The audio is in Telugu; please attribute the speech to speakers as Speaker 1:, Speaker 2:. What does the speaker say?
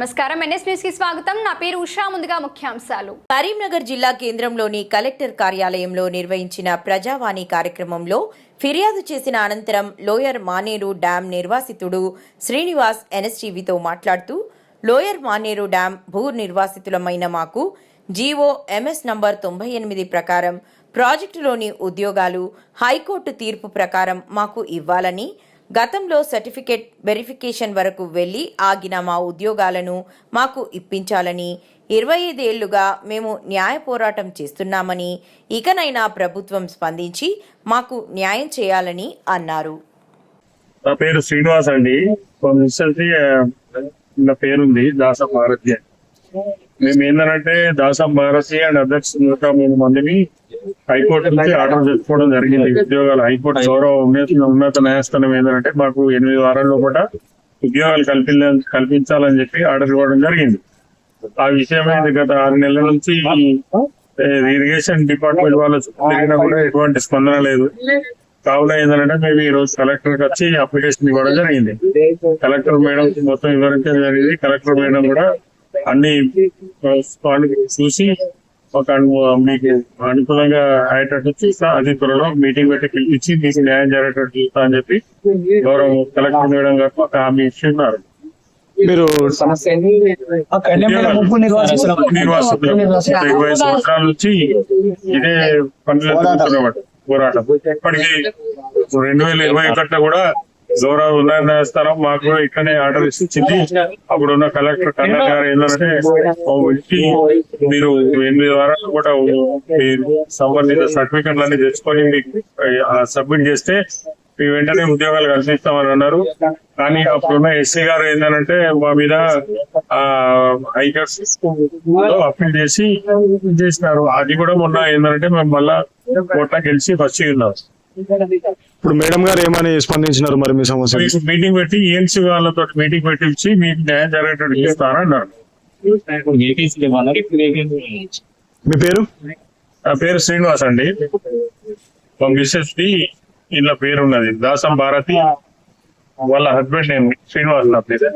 Speaker 1: నమస్కారం. ఎన్ఎస్ న్యూస్కి స్వాగతం. నా పేరు ఉషా. ముందుగా ముఖ్యాంశాలు.
Speaker 2: కరీంనగర్ జిల్లా కేంద్రంలోని కలెక్టర్ కార్యాలయంలో నిర్వహించిన ప్రజావాణి కార్యక్రమంలో ఫిర్యాదు చేసిన అనంతరం లోయర్ మానేరు డ్యాం నిర్వాసితుడు శ్రీనివాస్ ఎన్ఎస్టీవీతో మాట్లాడుతూ లోయర్ మానేరు డ్యాం భూ నిర్వాసితులమైన మాకు జీవో ఎంఎస్ నంబర్ తొంభై ఎనిమిది ప్రకారం ప్రాజెక్టులోని ఉద్యోగాలు హైకోర్టు తీర్పు ప్రకారం మాకు ఇవ్వాలని గతంలో సర్టిఫికెట్ వెరిఫికేషన్ వరకు వెళ్ళి ఆగిన మా ఉద్యోగాలను మాకు ఇప్పించాలని ఇరవై ఐదేళ్ళుగా మేము న్యాయ పోరాటం చేస్తున్నామని ఇకనైనా ప్రభుత్వం స్పందించి మాకు న్యాయం చేయాలని అన్నారు.
Speaker 3: నా పేరు శ్రీనివాస్ అండి. నా పేరుంది దాస భారతి మేము ఏంటంటే దాసం భారతి అండ్ అధ్యక్ష నూట మూడు మందిని హైకోర్టు నుంచి ఆర్డర్ తెచ్చుకోవడం జరిగింది. ఉద్యోగాలు హైకోర్టు గౌరవ ఉన్నత ఉన్నత న్యాయస్థానం ఏంటంటే మాకు ఎనిమిది వారాల్లో కూడా ఉద్యోగాలు కల్పించ కల్పించాలని చెప్పి ఆర్డర్ ఇవ్వడం జరిగింది. ఆ విషయమే గత ఆరు నెలల నుంచి ఇరిగేషన్ డిపార్ట్మెంట్ వాళ్ళు తిరిగినా కూడా ఎటువంటి స్పందన లేదు. కావున ఏంటంటే మేము ఈ రోజు కలెక్టర్కి వచ్చి అప్లికేషన్ ఇవ్వడం జరిగింది. కలెక్టర్ మేడం మొత్తం వివరించడం జరిగింది. కలెక్టర్ మేడం కూడా అన్ని చూసి ఒక మీకు అనుకూలంగా అయ్యేటట్టు చూస్తా అతి త్వరలో మీటింగ్ పెట్టి పిలిపించి మీకు న్యాయం జరిగేటట్టు చూస్తా అని చెప్పి గౌరవ కలెక్టర్ మేడం గారు ఒక హామీ ఇస్తున్నారు
Speaker 4: మీరు
Speaker 3: ఇరవై సంవత్సరాల. నుంచి ఇదే పనులు పోరాటం. ఇప్పటికీ రెండు వేల ఇరవై ఒకటిలో కూడా గౌరవ ఉన్నత న్యాయస్థానం మాకు ఇక్కడనే ఆర్డర్ ఇచ్చింది. అప్పుడు ఉన్న కలెక్టర్ కన్నర్ గారు ఏంటంటే ఇంటి మీరు ఎనిమిది వారాలు కూడా మీరు సంబంధిత సర్టిఫికెట్లన్నీ తెచ్చుకొని మీకు సబ్మిట్ చేస్తే మీ వెంటనే ఉద్యోగాలు కల్పిస్తామని అన్నారు. కానీ అప్పుడున్న ఎస్సీ గారు ఏంటంటే మా మీద హైకోర్టు అప్పీల్ చేసి చేసినారు. అది కూడా మొన్న ఏంటంటే మేము మళ్ళా కోట్ల గెలిచి ఫస్ట్ ఉన్నాం.
Speaker 4: ఇప్పుడు మేడం గారు ఏమని స్పందించినారు మరి మీ సమస్య
Speaker 3: మీటింగ్ పెట్టి ఏఎన్సీ వాళ్ళతో మీటింగ్ పెట్టించి మీకు న్యాయం జరిగేటట్టు ఇస్తారన్నారు
Speaker 4: మీ పేరు?
Speaker 3: నా పేరు శ్రీనివాస్ అండి. మా మిస్సెస్ ది ఇలా పేరు ఉన్నది దాసం భారతి. వాళ్ళ హస్బెండ్ నేమ్ శ్రీనివాస్ నా పేరు.